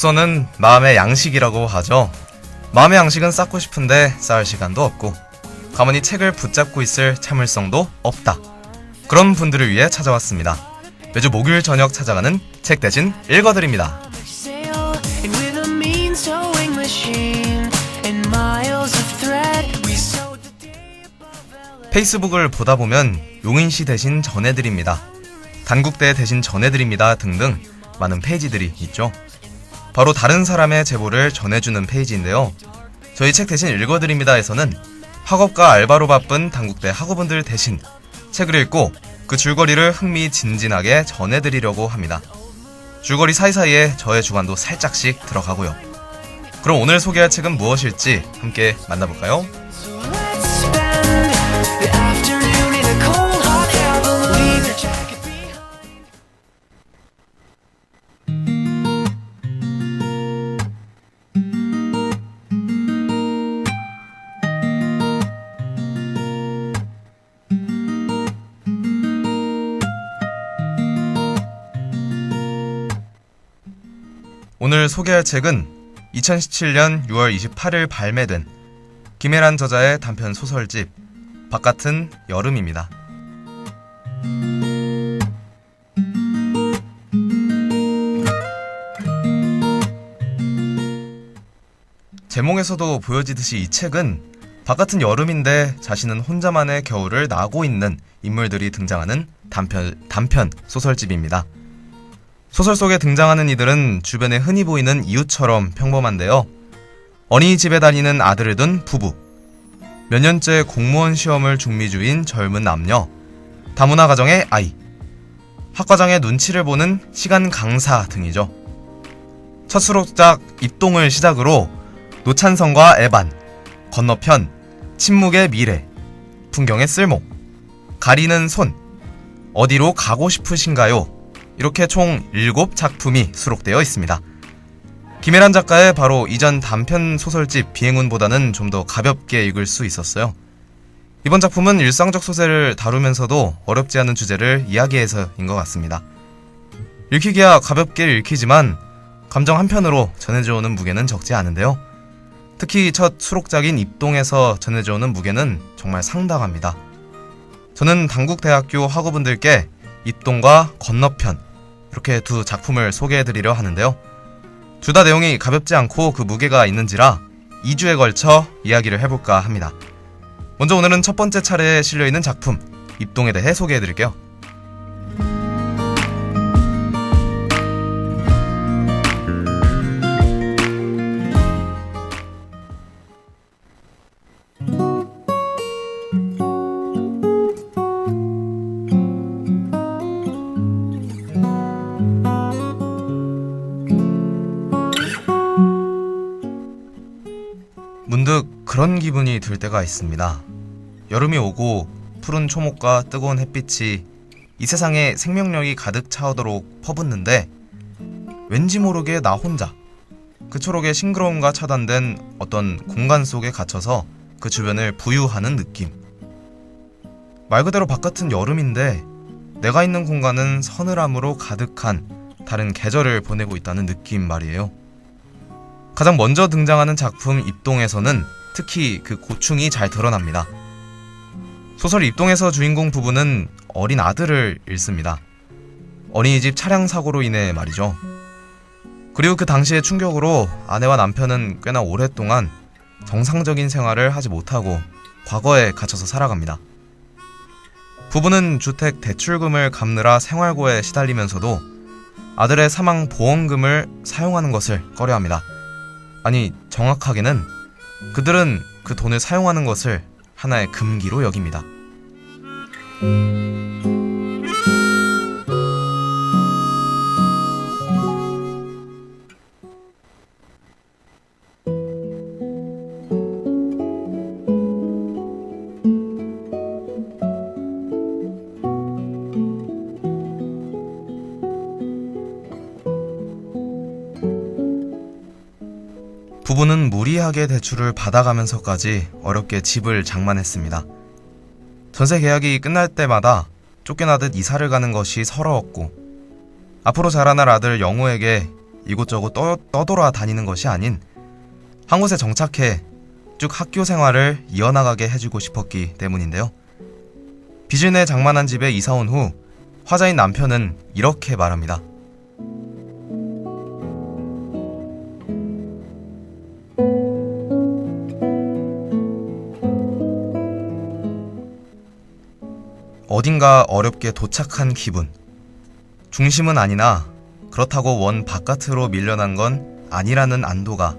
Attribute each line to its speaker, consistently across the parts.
Speaker 1: 독서는 마음의 양식이라고 하죠. 마음의 양식은 쌓고 싶은데 쌓을 시간도 없고 가만히 책을 붙잡고 있을 참을성도 없다. 그런 분들을 위해 찾아왔습니다. 매주 목요일 저녁 찾아가는 책 대신 읽어드립니다. 페이스북을 보다 보면 용인시 대신 전해드립니다. 단국대 대신 전해드립니다 등등 많은 페이지들이 있죠. 바로 다른 사람의 제보를 전해주는 페이지인데요. 저희 책 대신 읽어드립니다에서는 학업과 알바로 바쁜 단국대 학우분들 대신 책을 읽고 그 줄거리를 흥미진진하게 전해드리려고 합니다. 줄거리 사이사이에 저의 주관도 살짝씩 들어가고요. 그럼 오늘 소개할 책은 무엇일지 함께 만나볼까요? 오늘 소개할 책은 2017년 6월 28일 발매된 김혜란 저자의 단편 소설집 바깥은 여름입니다. 제목에서도 보여지듯이 이 책은 바깥은 여름인데 자신은 혼자만의 겨울을 나고 있는 인물들이 등장하는 단편, 단편 소설집입니다. 소설 속에 등장하는 이들은 주변에 흔히 보이는 이웃처럼 평범한데요. 어린이집에 다니는 아들을 둔 부부, 몇 년째 공무원 시험을 중미 중인 젊은 남녀, 다문화 가정의 아이, 학과장의 눈치를 보는 시간 강사 등이죠. 첫 수록작 입동을 시작으로 노찬성과 에반, 건너편, 침묵의 미래, 풍경의 쓸모, 가리는 손, 어디로 가고 싶으신가요? 이렇게 총 7작품이 수록되어 있습니다. 김혜란 작가의 바로 이전 단편 소설집 비행운보다는 좀 더 가볍게 읽을 수 있었어요. 이번 작품은 일상적 소재를 다루면서도 어렵지 않은 주제를 이야기해서인 것 같습니다. 읽히기야 가볍게 읽히지만 감정 한편으로 전해져오는 무게는 적지 않은데요. 특히 첫 수록작인 입동에서 전해져오는 무게는 정말 상당합니다. 저는 당국대학교 학우분들께 입동과 건너편 이렇게 두 작품을 소개해드리려 하는데요. 둘 다 내용이 가볍지 않고 그 무게가 있는지라 2주에 걸쳐 이야기를 해볼까 합니다. 먼저 오늘은 첫 번째 차례에 실려있는 작품 입동에 대해 소개해드릴게요. 그런 기분이 들 때가 있습니다. 여름이 오고 푸른 초목과 뜨거운 햇빛이 이 세상에 생명력이 가득 차오도록 퍼붓는데 왠지 모르게 나 혼자 그 초록의 싱그러움과 차단된 어떤 공간 속에 갇혀서 그 주변을 부유하는 느낌. 말 그대로 바깥은 여름인데 내가 있는 공간은 서늘함으로 가득한 다른 계절을 보내고 있다는 느낌 말이에요. 가장 먼저 등장하는 작품 입동에서는 특히 그 고충이 잘 드러납니다. 소설 입동에서 주인공 부부는 어린 아들을 잃습니다. 어린이집 차량 사고로 인해 말이죠. 그리고 그 당시의 충격으로 아내와 남편은 꽤나 오랫동안 정상적인 생활을 하지 못하고 과거에 갇혀서 살아갑니다. 부부는 주택 대출금을 갚느라 생활고에 시달리면서도 아들의 사망 보험금을 사용하는 것을 꺼려합니다. 아니, 정확하게는 그들은 그 돈을 사용하는 것을 하나의 금기로 여깁니다. 부부는 무리하게 대출을 받아가면서까지 어렵게 집을 장만했습니다. 전세 계약이 끝날 때마다 쫓겨나듯 이사를 가는 것이 서러웠고 앞으로 자라날 아들 영호에게 이곳저곳 떠, 떠돌아 다니는 것이 아닌 한 곳에 정착해 쭉 학교 생활을 이어나가게 해주고 싶었기 때문인데요. 비준의 장만한 집에 이사 온 후 화자인 남편은 이렇게 말합니다. 어딘가 어렵게 도착한 기분. 중심은 아니나 그렇다고 원 바깥으로 밀려난 건 아니라는 안도가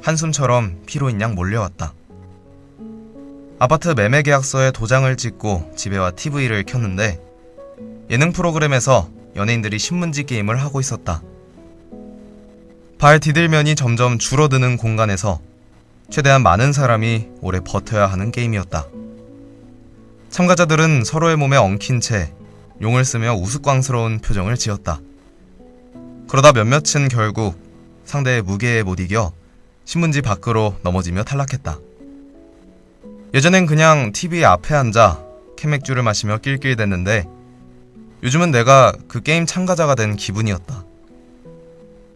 Speaker 1: 한숨처럼 피로인 양 몰려왔다. 아파트 매매 계약서에 도장을 찍고 집에와 TV를 켰는데 예능 프로그램에서 연예인들이 신문지 게임을 하고 있었다. 발 디딜면이 점점 줄어드는 공간에서 최대한 많은 사람이 오래 버텨야 하는 게임이었다. 참가자들은 서로의 몸에 엉킨 채 용을 쓰며 우스꽝스러운 표정을 지었다. 그러다 몇몇은 결국 상대의 무게에 못 이겨 신문지 밖으로 넘어지며 탈락했다. 예전엔 그냥 TV 앞에 앉아 캔맥주를 마시며 낄낄댔는데 요즘은 내가 그 게임 참가자가 된 기분이었다.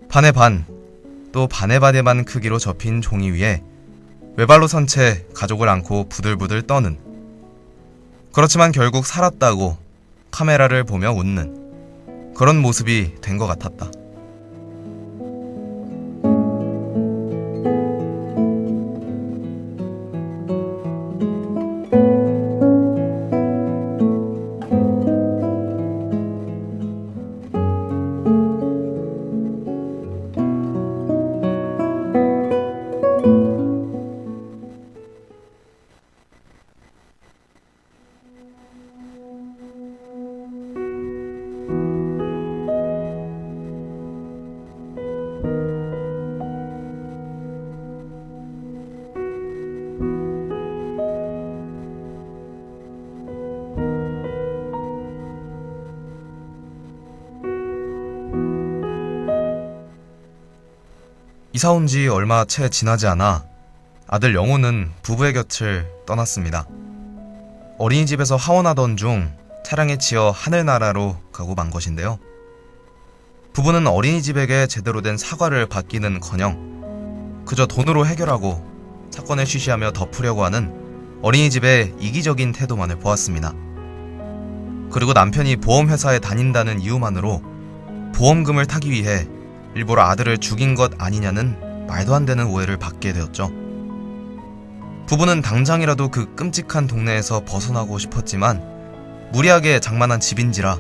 Speaker 1: 반의 반, 또 반의 반의 반 크기로 접힌 종이 위에 외발로 선 채 가족을 안고 부들부들 떠는 그렇지만 결국 살았다고 카메라를 보며 웃는 그런 모습이 된 것 같았다. 이사 온 지 얼마 채 지나지 않아 아들 영호는 부부의 곁을 떠났습니다. 어린이집에서 하원하던 중 차량에 치여 하늘나라로 가고 만 것인데요. 부부는 어린이집에게 제대로 된 사과를 받기는 커녕 그저 돈으로 해결하고 사건을 쉬쉬하며 덮으려고 하는 어린이집의 이기적인 태도만을 보았습니다. 그리고 남편이 보험회사에 다닌다는 이유만으로 보험금을 타기 위해 일부러 아들을 죽인 것 아니냐는 말도 안 되는 오해를 받게 되었죠. 부부는 당장이라도 그 끔찍한 동네에서 벗어나고 싶었지만 무리하게 장만한 집인지라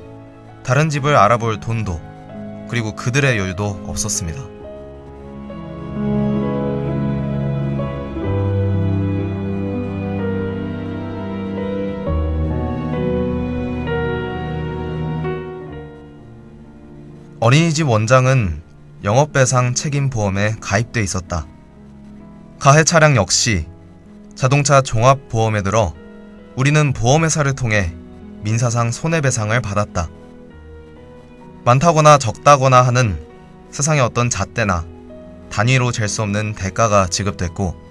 Speaker 1: 다른 집을 알아볼 돈도 그리고 그들의 여유도 없었습니다. 어린이집 원장은 영업배상 책임보험에 가입돼 있었다. 가해 차량 역시 자동차 종합보험에 들어 우리는 보험회사를 통해 민사상 손해배상을 받았다. 많다거나 적다거나 하는 세상의 어떤 잣대나 단위로 잴 수 없는 대가가 지급됐고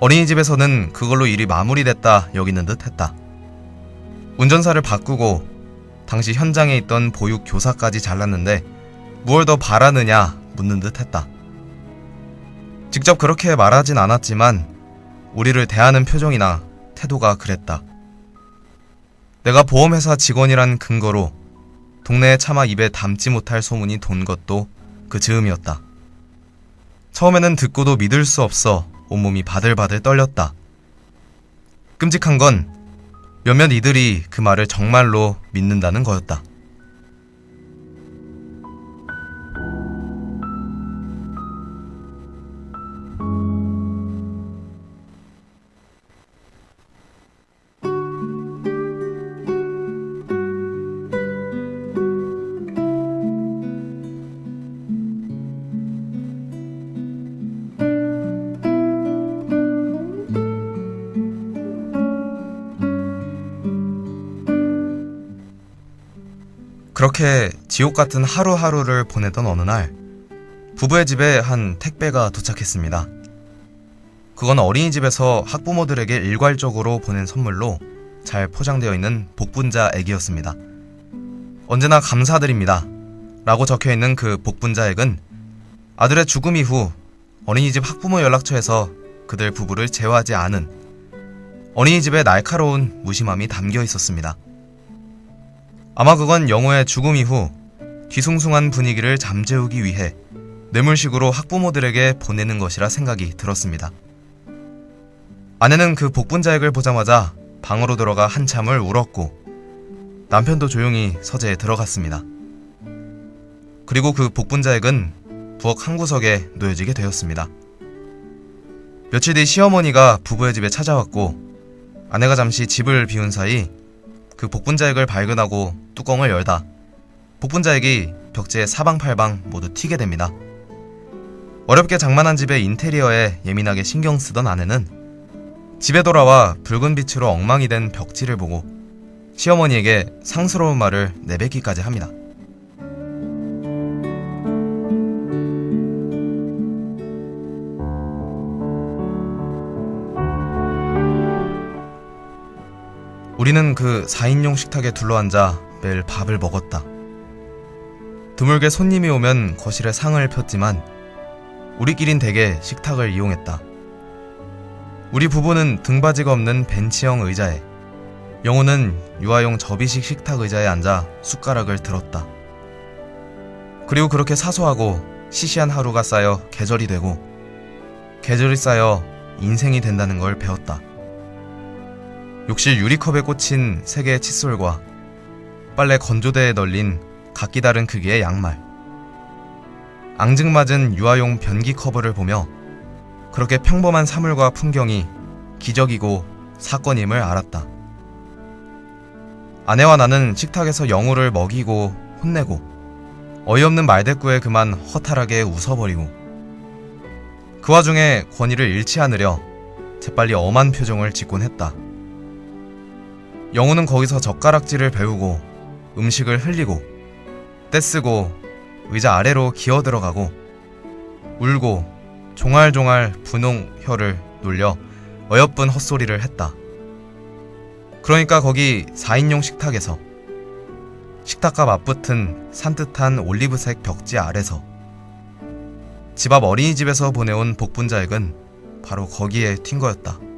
Speaker 1: 어린이집에서는 그걸로 일이 마무리됐다 여기는 듯 했다. 운전사를 바꾸고 당시 현장에 있던 보육 교사까지 잘랐는데 무얼 더 바라느냐 묻는 듯 했다. 직접 그렇게 말하진 않았지만 우리를 대하는 표정이나 태도가 그랬다. 내가 보험회사 직원이란 근거로 동네에 차마 입에 담지 못할 소문이 돈 것도 그 즈음이었다. 처음에는 듣고도 믿을 수 없어 온몸이 바들바들 떨렸다. 끔찍한 건 몇몇 이들이 그 말을 정말로 믿는다는 거였다. 그렇게 지옥 같은 하루하루를 보내던 어느 날 부부의 집에 한 택배가 도착했습니다. 그건 어린이집에서 학부모들에게 일괄적으로 보낸 선물로 잘 포장되어 있는 복분자 액이었습니다. 언제나 감사드립니다. 라고 적혀 있는 그 복분자 액은 아들의 죽음 이후 어린이집 학부모 연락처에서 그들 부부를 제어하지 않은 어린이집의 날카로운 무심함이 담겨 있었습니다. 아마 그건 영호의 죽음 이후 뒤숭숭한 분위기를 잠재우기 위해 뇌물식으로 학부모들에게 보내는 것이라 생각이 들었습니다. 아내는 그 복분자액을 보자마자 방으로 들어가 한참을 울었고 남편도 조용히 서재에 들어갔습니다. 그리고 그 복분자액은 부엌 한 구석에 놓여지게 되었습니다. 며칠 뒤 시어머니가 부부의 집에 찾아왔고 아내가 잠시 집을 비운 사이 그 복분자액을 발견하고 뚜껑을 열다 복분자액이 벽지에 사방팔방 모두 튀게 됩니다. 어렵게 장만한 집의 인테리어에 예민하게 신경 쓰던 아내는 집에 돌아와 붉은 빛으로 엉망이 된 벽지를 보고 시어머니에게 상스러운 말을 내뱉기까지 합니다. 우리는 그 4인용 식탁에 둘러앉아 매일 밥을 먹었다. 드물게 손님이 오면 거실에 상을 폈지만 우리끼린 대개 식탁을 이용했다. 우리 부부는 등받이가 없는 벤치형 의자에 영호는 유아용 접이식 식탁 의자에 앉아 숟가락을 들었다. 그리고 그렇게 사소하고 시시한 하루가 쌓여 계절이 되고 계절이 쌓여 인생이 된다는 걸 배웠다. 욕실 유리컵에 꽂힌 세 개의 칫솔과 빨래 건조대에 널린 각기 다른 크기의 양말. 앙증맞은 유아용 변기 커버를 보며 그렇게 평범한 사물과 풍경이 기적이고 사건임을 알았다. 아내와 나는 식탁에서 영우를 먹이고 혼내고 어이없는 말대꾸에 그만 허탈하게 웃어버리고 그 와중에 권위를 잃지 않으려 재빨리 엄한 표정을 짓곤 했다. 영우는 거기서 젓가락질을 배우고 음식을 흘리고 떼쓰고 의자 아래로 기어 들어가고 울고 종알종알 분홍 혀를 놀려 어여쁜 헛소리를 했다. 그러니까 거기 4인용 식탁에서 식탁과 맞붙은 산뜻한 올리브색 벽지 아래서 집 앞 어린이집에서 보내온 복분자액은 바로 거기에 튄 거였다.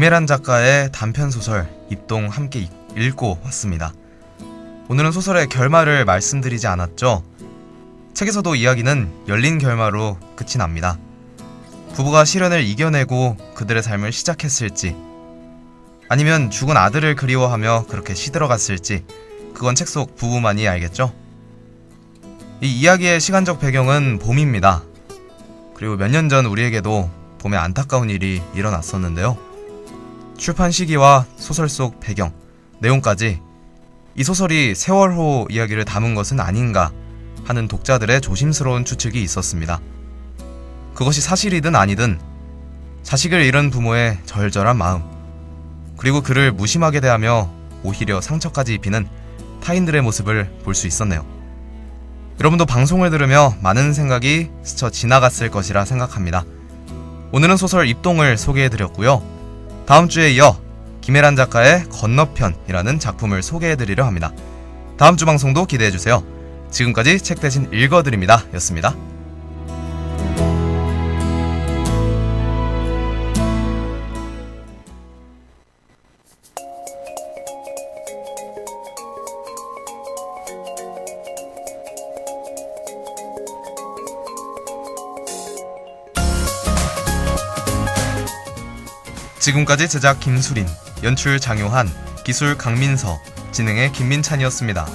Speaker 1: 김혜란 작가의 단편 소설 입동 함께 읽- 읽고 왔습니다. 오늘은 소설의 결말을 말씀드리지 않았죠. 책에서도 이야기는 열린 결말로 끝이 납니다. 부부가 시련을 이겨내고 그들의 삶을 시작했을지, 아니면 죽은 아들을 그리워하며 그렇게 시들어갔을지, 그건 책 속 부부만이 알겠죠. 이 이야기의 시간적 배경은 봄입니다. 그리고 몇 년 전 우리에게도 봄에 안타까운 일이 일어났었는데요. 출판 시기와 소설 속 배경, 내용까지 이 소설이 세월호 이야기를 담은 것은 아닌가 하는 독자들의 조심스러운 추측이 있었습니다. 그것이 사실이든 아니든 자식을 잃은 부모의 절절한 마음, 그리고 그를 무심하게 대하며 오히려 상처까지 입히는 타인들의 모습을 볼 수 있었네요. 여러분도 방송을 들으며 많은 생각이 스쳐 지나갔을 것이라 생각합니다. 오늘은 소설 입동을 소개해드렸고요. 다음 주에 이어 김혜란 작가의 건너편이라는 작품을 소개해드리려 합니다. 다음 주 방송도 기대해주세요. 지금까지 책 대신 읽어드립니다. 였습니다. 지금까지 제작 김수린, 연출 장요한, 기술 강민서, 진행의 김민찬이었습니다.